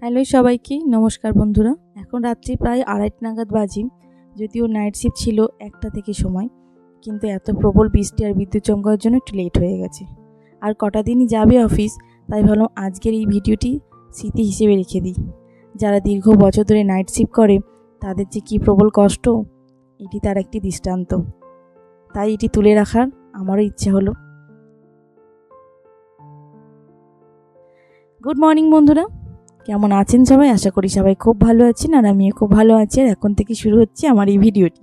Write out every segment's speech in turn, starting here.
Hello সবাইকে, নমস্কার বন্ধুরা। এখন রাত্রি প্রায় আড়াইটা নাগাদ বাজি, যদিও নাইট শিফট ছিল একটা থেকে সময়, কিন্তু এত প্রবল বৃষ্টি আর বিদ্যুৎ চমকার জন্য একটু লেট হয়ে গেছে। আর কটা দিনই যাবে অফিস তাই ভাবলাম আজকের এই ভিডিওটি স্মৃতি হিসেবে রেখে দিই। যারা দীর্ঘ বছর ধরে নাইট শিফট করে, তাদের যে কী প্রবল কষ্ট, এটি তার একটি দৃষ্টান্ত। তাই এটি তুলে রাখার আমারও ইচ্ছে হলো। গুড মর্নিং বন্ধুরা। কেমন আছেন সবাই? আশা করি সবাই খুব ভালো আছেন আর আমিও খুব ভালো আছি। আর এখন থেকে শুরু হচ্ছে আমার এই ভিডিওটি।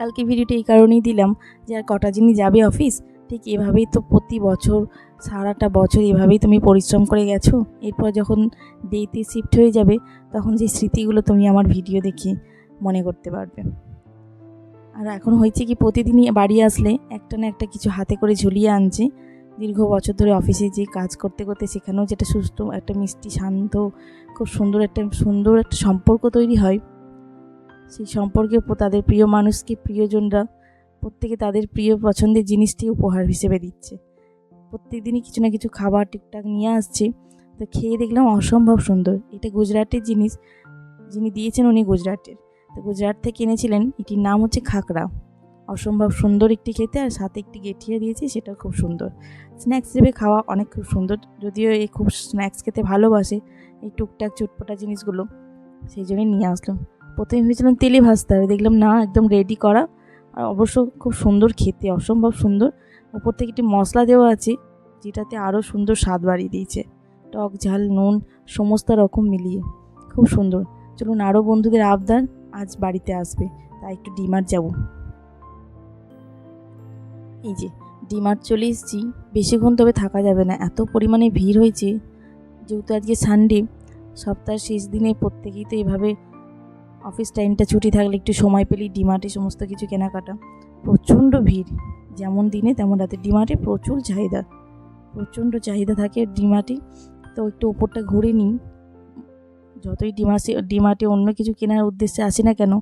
কালকে ভিডিওটি এই কারণেই দিলাম যে আর কটা দিনই যাবে অফিস? ঠিক এভাবেই তো প্রতি বছর, সারাটা বছর এভাবেই তুমি পরিশ্রম করে গেছো। এরপর যখন ডেতে শিফট হয়ে যাবে, তখন যে স্মৃতিগুলো তুমি আমার ভিডিও দেখে মনে করতে পারবে। আর এখন হয়েছে কি, প্রতিদিনই বাড়ি আসলে একটা না একটা কিছু হাতে করে ঝুলিয়ে আনছে। দীর্ঘ বছর ধরে অফিসে যে কাজ করতে করতে সেখানেও যেটা সুস্থ, একটা মিষ্টি, শান্ত, খুব সুন্দর একটা সুন্দর একটা সম্পর্ক তৈরি হয়। সেই সম্পর্কে তাদের প্রিয় মানুষকে, প্রিয়জনরা প্রত্যেকে তাদের প্রিয় পছন্দের জিনিসটি উপহার হিসেবে দিচ্ছে। প্রত্যেক দিনই কিছু না কিছু খাবার টুকটাক নিয়ে আসছে। তো খেয়ে দেখলাম অসম্ভব সুন্দর। এটা গুজরাটের জিনিস। যিনি দিয়েছেন উনি গুজরাটের। তো গুজরাট থেকে এনেছিলেন। এটির নাম হচ্ছে খাকড়া। অসম্ভব সুন্দর একটি খেতে আর সাথে একটি গেঠিয়ে দিয়েছি সেটা খুব সুন্দর। স্ন্যাক্স হিসেবে খাওয়া অনেক খুব সুন্দর, যদিও এই খুব স্ন্যাক্স খেতে ভালোবাসে এই টুকটাক চুটপটা জিনিসগুলো, সেই জন্যই নিয়ে আসলাম। প্রথমে ভেবেছিলাম তেলে ভাজতে হবে, দেখলাম না, একদম রেডি করা। আর অবশ্য খুব সুন্দর খেতে, অসম্ভব সুন্দর। উপর থেকে একটি মশলা দেওয়া আছে, যেটাতে আরও সুন্দর স্বাদ বাড়িয়ে দিয়েছে। টক, ঝাল, নুন, সমস্ত রকম মিলিয়ে। খুব সুন্দর। চলুন আরও বন্ধুদের আবদার আজ বাড়িতে আসবে, তাই একটু ডিমার্ট যাব। এই যে ডিমার্ট চলে এসেছি। বেশিক্ষণ তবে থাকা যাবে না, এত পরিমাণে ভিড় হয়েছে। যেহেতু আজকে সানডে সপ্তাহের শেষ দিনে প্রত্যেকেই তো এভাবে অফিস টাইমটা ছুটি থাকলে একটু সময় পেলেই ডিমার্টে সমস্ত কিছু কেনাকাটা। প্রচণ্ড ভিড়, যেমন দিনে তেমন রাতে। ডিমার্টে প্রচুর চাহিদা, প্রচণ্ড চাহিদা থাকে ডিমার্টে তো একটু ওপরটা ঘুরে নিই। যতই ডিমার্টে ডিমার্টে অন্য কিছু কেনার উদ্দেশ্যে আসি না কেন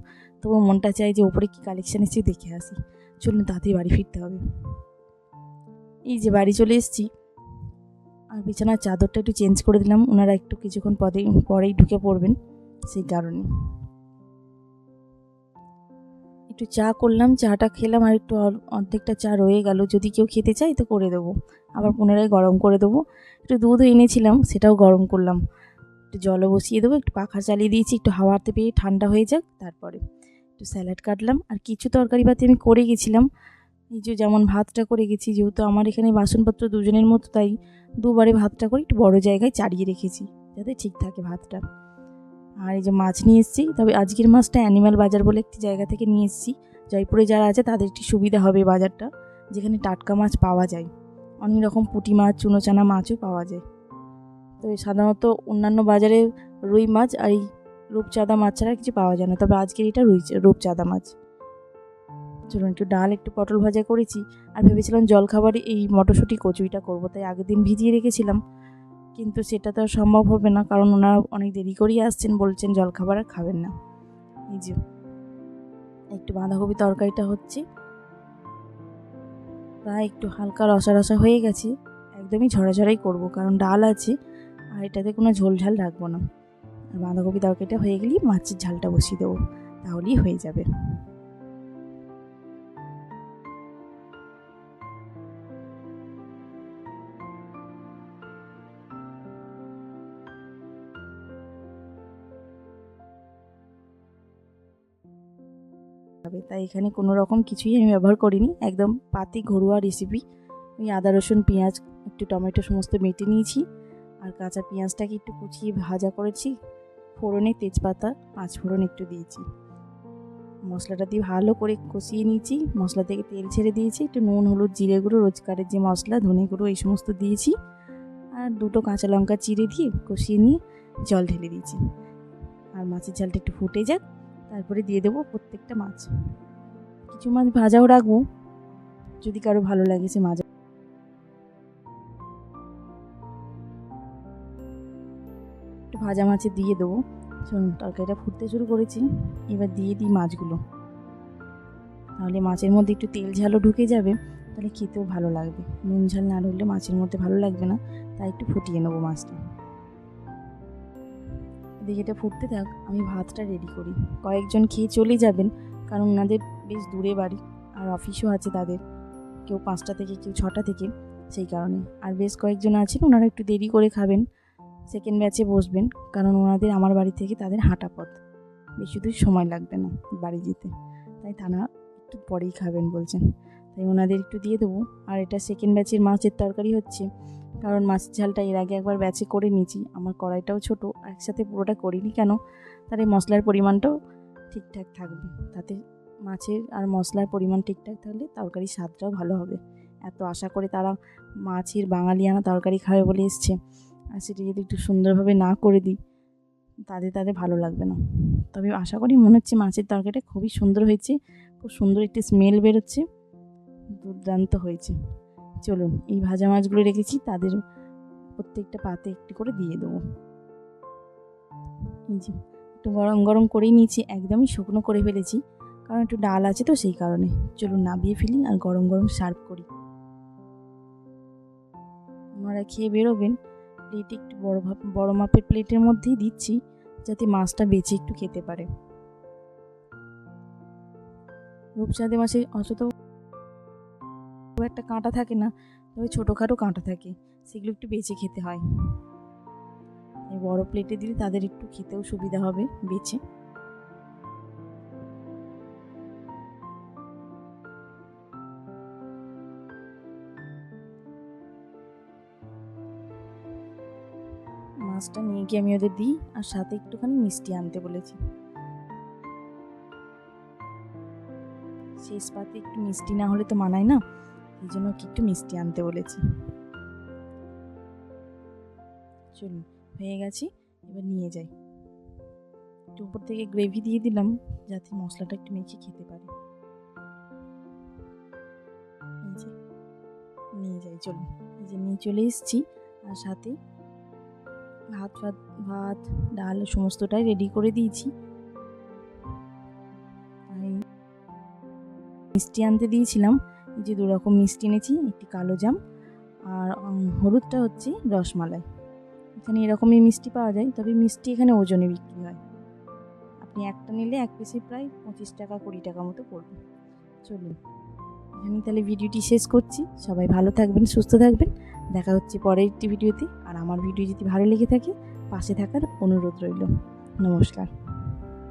তবু মনটা চাই যে ওপরে কী কালেকশান এসেছে দেখে আসি। চলুন তাড়াতাড়ি বাড়ি ফিরতে হবে। এই যে বাড়ি চলে এসেছি। আর বিছানার চাদরটা একটু চেঞ্জ করে দিলাম। ওনারা একটু কিছুক্ষণ পরে পরেই ঢুকে পড়বেন সেই কারণে। একটু চা করলাম, চাটা খেলাম আর একটু অর্ধেকটা চা রয়ে গেল। যদি কেউ খেতে চায় তো করে দেবো। আবার পুনরায় গরম করে দেবো। একটু দুধও এনেছিলাম, সেটাও গরম করলাম। একটু জলও বসিয়ে দেবো, একটু পাখা চালিয়ে দিয়েছি, একটু হাওয়াতে পেয়ে ঠান্ডা হয়ে যাক, তারপরে। একটু স্যালাড কাটলাম। আর কিছু তরকারি পাতি আমি করে গেছিলাম। যে যেমন ভাতটা করে গেছি, যেহেতু আমার এখানে বাসনপত্র দুজনের মতো, তাই দুবারে ভাতটা করে একটু বড় জায়গায় চাড়িয়ে রেখেছি, যাতে ঠিক থাকে ভাতটা। আর এই যে মাছ নিয়ে এসেছি, তবে আজকের মাছটা অ্যানিম্যাল বাজার বলে একটি জায়গা থেকে নিয়ে এসেছি। জয়পুরে যারা আছে, তাদের একটি সুবিধা হবে বাজারটা, যেখানে টাটকা মাছ পাওয়া যায়। অনেক রকম পুঁটি মাছ চুনোচানা মাছও পাওয়া যায়। তো সাধারণত অন্যান্য বাজারে রুই মাছ আর এই রূপচাঁদা মাছ ছাড়া কিছু পাওয়া যায় না। তবে আজকের এটা রুই রূপচাঁদা মাছ। চলুন একটু ডাল, একটু পটল ভাজা করেছি। আর ভেবেছিলাম জলখাবারে এই মটরশুঁটি কচুরিটা করব, তাই আগের দিন ভিজিয়ে রেখেছিলাম। কিন্তু সেটা তো সম্ভব হবে না, কারণ ওনারা অনেক দেরি করেই আসছেন, বলছেন জলখাবার আর খাবেন না। এই যে, একটু বাঁধাকপি তরকারিটা হচ্ছে। প্রায় একটু হালকা রসা রসা হয়ে গেছে। একদমই ঝরাঝরাই করব, কারণ ডাল আছে, আর এটাতে কোনো ঝোল ঝাল রাখব না। আর বাঁধাকপি তরকারিটা হয়ে গেলেই মাছের ঝালটা বসিয়ে দেবো। তাহলেই হয়ে যাবে। তাই এখানে কোনো রকম কিছুই আমি ব্যবহার করিনি। একদম পাতি ঘরোয়া রেসিপি ওই আদা, রসুন, পেঁয়াজ, একটু টমেটো সমস্ত মেটে নিয়েছি। আর কাঁচা পেঁয়াজটাকে একটু কুচিয়ে ভাজা করেছি। ফোড়নে তেজপাতা, পাঁচ ফোড়ন একটু দিয়েছি। মশলাটা দিয়ে ভালো করে কষিয়ে নিয়েছি, মশলা থেকে তেল ছেড়ে দিয়েছি, একটু নুন, হলুদ, জিরে গুঁড়ো, রোজকারের যে মশলা, ধনে গুঁড়ো, এই সমস্ত দিয়েছি। আর দুটো কাঁচা লঙ্কা চিড়ে দিয়ে কষিয়ে নিয়ে জল ঢেলে দিয়েছি। আর মাছের ঝালটা একটু ফুটে যাক, তারপরে দিয়ে দেবো প্রত্যেকটা মাছ। কিছু মাছ ভাজাও রাখব, যদি কারও ভালো লাগে সে মাছ ভাজা মাছে দিয়ে দেবো। চলুন, তরকারিটা ফুটতে শুরু করেছি। এবার দিয়ে দিই মাছগুলো। তাহলে মাছের মধ্যে একটু তেল ঝালও ঢুকে যাবে। তাহলে খেতেও ভালো লাগবে। নুন ঝাল না ঢুকলে মাছের মধ্যে ভালো লাগবে না। তাই একটু ফুটিয়ে নেব মাছটা। এদিকে এটা ফুটতে থাক, আমি ভাতটা রেডি করি। কয়েকজন খেয়ে চলে যাবেন, কারণ ওনাদের বেশ দূরে বাড়ি, আর অফিসও আছে তাদের। কেউ পাঁচটা থেকে, কেউ ছটা থেকে, সেই কারণে। আর বেশ কয়েকজন আছেন, ওনারা একটু দেরি করে খাবেন। সেকেন্ড ব্যাচে বসবেন, কারণ ওনাদের আমার বাড়ি থেকে তাদের হাঁটা পথ। বেশি দূর সময় লাগবে না বাড়ি যেতে। তাই তারা একটু পরেই খাবেন বলছেন। তাই ওনাদের একটু দিয়ে দেবো। আর এটা সেকেন্ড ব্যাচের মাছের তরকারি হচ্ছে, কারণ মাছের ঝালটা এর আগে একবার ব্যাচে করে নিয়েছি। আমার কড়াইটাও ছোট, একসাথে পুরোটা করিনি কেন? তার এই মশলার পরিমাণটাও ঠিকঠাক থাকবে। তাতে মাছের আর মশলার পরিমাণ ঠিকঠাক থাকলে তরকারির স্বাদটাও ভালো হবে। এত আশা করে তারা মাছের বাঙালিয়ানা তরকারি খাবে বলে এসছে। আর সেটা যদি একটু সুন্দরভাবে না করে দিই তাদের তাদের ভালো লাগবে না। তবে আশা করি মনে হচ্ছে মাছের তরকারিটা খুবই সুন্দর হয়েছে, খুব সুন্দর একটি স্মেল বেরোচ্ছে, দুর্দান্ত হয়েছে। চলুন, এই ভাজা মাছগুলো রেখেছি, তাদের প্রত্যেকটা পাতে একটু করে দিয়ে দেবো। যে, একটু গরম গরম করেই নিয়েছি, একদমই শুকনো করে ফেলেছি, কারণ একটু ডাল আছে তো সেই কারণে। চলুন, নাবিয়ে ফেলি আর গরম গরম সার্ভ করি। ওনারা খেয়ে বেরোবেন প্লেটে একটু বড় বড় মাপের প্লেটের মধ্যেই দিচ্ছি যাতে মাছটা বেঁচে একটু খেতে পারে। রূপচাঁদে মাছে অত একটা কাঁটা থাকে না, তবে ছোটোখাটো কাঁটা থাকে, সেগুলো একটু বেঁচে খেতে হয়। বড় প্লেটে দিলে তাদের একটু খেতেও সুবিধা হবে বেছে মাছটা নিয়ে গিয়ে আমি ওদের দিই, আর সাথে একটুখানি মিষ্টি আনতে বলেছি। শেষ পাতে একটু মিষ্টি না হলে তো মানায় না, এই জন্য ওকে একটু মিষ্টি আনতে বলেছি। চলুন, হয়ে গেছি, এবার নিয়ে যাই। একটু উপর থেকে গ্রেভি দিয়ে দিলাম, যাতে মশলাটা একটু মেখে খেতে পারে। নিয়ে যাই, চলুন। এই যে নিয়ে চলে এসেছি, আর সাথে ভাত ভাত ভাত, ডাল, সমস্তটাই রেডি করে দিয়েছি। মিষ্টি আনতে দিয়েছিলাম। এই যে দু রকম মিষ্টি এনেছি, একটি কালো জাম আর হলুদটা হচ্ছে রসমালাই। এখানে এরকমই মিষ্টি পাওয়া যায়, তবে মিষ্টি এখানে ওজনে বিক্রি হয়। আপনি একটা নিলে এক পিসে প্রায় পঁচিশ টাকা, কুড়ি টাকা মতো পড়বে। চলুন, এখানেই তাহলে ভিডিওটি শেষ করছি। সবাই ভালো থাকবেন, সুস্থ থাকবেন। দেখা হচ্ছে পরের একটি ভিডিওতে। আর আমার ভিডিও যদি ভালো লেগে থাকে, পাশে থাকার অনুরোধ রইল। নমস্কার।